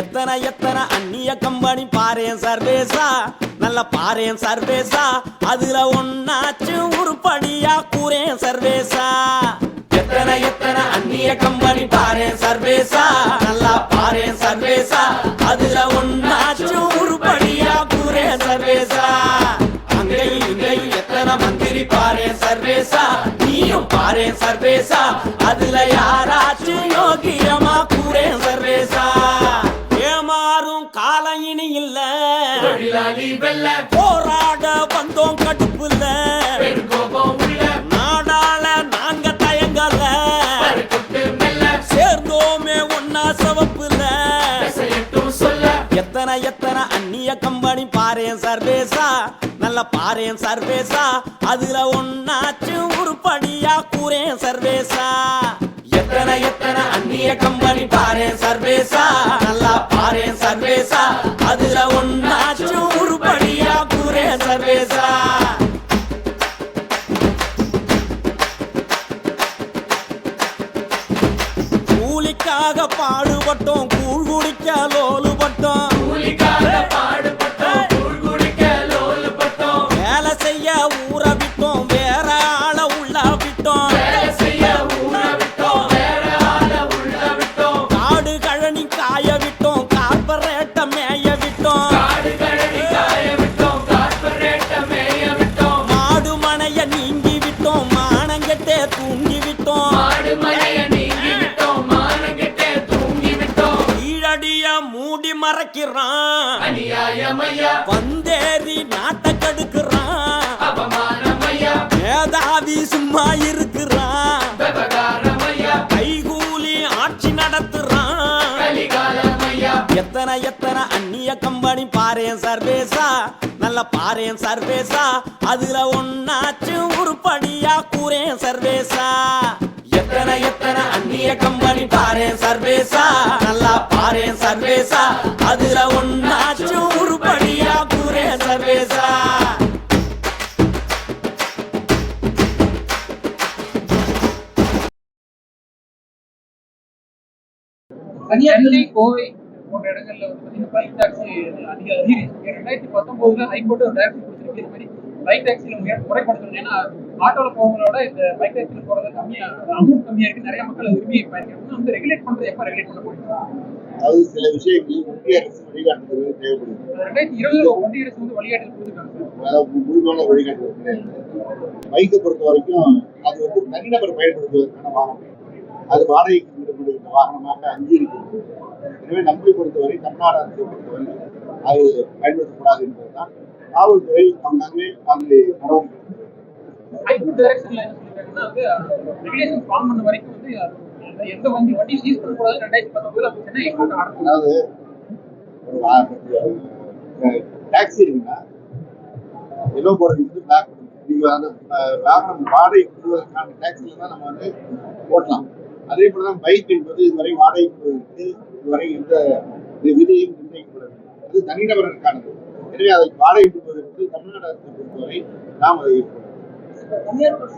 எத்தனை எத்தனை அந்நிய கம்பெனி பாரேன் சர்வேசா? நல்ல பாரேன் சர்வேசா. அதுல ஒன்னாச்சு உருப்படியா கூறேன் சர்வேசா. எத்தனை எத்தனை அந்நிய கம்பெனி பாரேன் சர்வேசா? நல்லா பாரேன் சர்வேசா. அதுல ஒன்னாச்சு உருப்படியா கூறேன் சர்வேசா. அங்கேயும் இங்கேயும் எத்தனை மந்திரி பாரேன் சர்வேசா? நீயும் பாரேன் சர்வேசா. அதுல யாராச்சும் யோகியம் போராட வந்தோம் கடுப்புல. நாடால நாங்க தயங்கல. சேர்ந்தோமே ஒன்னா சவப்புல. எத்தனை எத்தனை அந்நிய கம்பெனி பாரேன் சர்வேசா? நல்ல பாரேன் சர்வேசா. அதுல ஒன்னாச்சு உருப்படியா கூறேன் சர்வேசா. எத்தனை எத்தனை அந்நிய கம்பெனி பாரேன் சர்வேசா? நல்லா பாரேன் சர்வேசா. அதுல ஒன்னாச்சு கூலிக்காக பாடுபட்டோம். கூழ் குடிக்க லோலுபட்டோம். கூலிக்காக பாடுபட்டோம் அநியாயமையா வந்தேறி நாட்டை கடுக்குறான் மேதாவி சும்மா இருக்கிறான் கைகூலி ஆட்சி நடத்துறான் எத்தனை எத்தனை அந்நிய கம்பெனி பாரேன் சர்வேசா? நல்ல பாரேன் சர்வேசா. அதுல ஒன்னாச்சு உருப்படியா கூறேன் சர்வேசா. எத்தனை அந்நிய கம்பெனி பாரு சர்வேசா. நல்லா பாரு சர்வேசா. அதுல ஒன்னாச்சும் உருப்படியா கூறே சர்வேசா. கன்னியாகுமரி கோவை போன்ற இடங்கள்ல வந்து பாத்தீங்கன்னா பைக் டாக்ஸி அதிக அதிகரிச்சு ரெண்டாயிரத்தி பத்தொன்பதுல ஹைகோர்ட் ஒரு டைரக்ஷன் கொடுத்துருக்கு இது மாதிரி பைக் டாக்ஸில முறைப்படுத்தணும். ஏன்னா ஆட்டோல போகிறவங்களோட இந்த பைக் டாக்ஸில போறது கம்மியா அமௌண்ட் கம்மியா இருக்கு. நிறைய மக்கள் அதை விரும்பி பயணிக்கிறாங்க வந்து ரெகுலேட் பண்றது எப்ப ரெகுலேட் பண்ண போறீங்க? அது சில விஷயங்கள் ஒன்றிய அரசு வழிகாட்டுதல் தேவைப்படுது. ரெண்டாயிரத்தி இருபதுல ஒன்றிய அரசு வந்து வழிகாட்டுதல் கொடுத்துருக்காங்க முழுமையான வழிகாட்டுதல் கிடையாது பைக்கை பொறுத்த வரைக்கும் அது வந்து தனிநபர் பயன்படுத்துவதற்கான வாகனம். அது வாடகைக்கு விடப்படுகின்ற வாகனமாக அங்கீகரிக்கிறது எனவே நம்மை பொறுத்தவரை தமிழ்நாடு அரசை பொறுத்தவரை அது பயன்படுத்தக்கூடாது என்பதுதான். காவல்துறை அங்கங்கே அதில் நடவடிக்கை டைரக்ஷன்ல வந்து ரெகுலேஷன் ஃபார்ம் பண்ண வரைக்கும் வந்து எந்த வண்டி வண்டி சீஸ் பண்ணக்கூடாது ரெண்டாயிரத்தி பத்தொன்பதுல அப்ப சென்னை ஹைகோர்ட் ஆர்டர் அதாவது ஒரு வா- டாக்ஸி இருக்குன்னா எல்லோ போர்டு பேக் நீங்க அந்த வாகனம் வாடகை கொடுவதற்கான டாக்ஸில தான் நம்ம வந்து ஓட்டலாம். அதே போல தான் பைக் என்பது இதுவரை வாடகை கொடுவதற்கு இதுவரை எந்த விதியும் நிர்ணயிக்கப்படவில்லை அது தனிநபருக்கானது. எனவே அதை வாடகை கொடுப்பதற்கு தமிழ்நாடு அரசை பொறுத்தவரை நாம் அதை tratamientos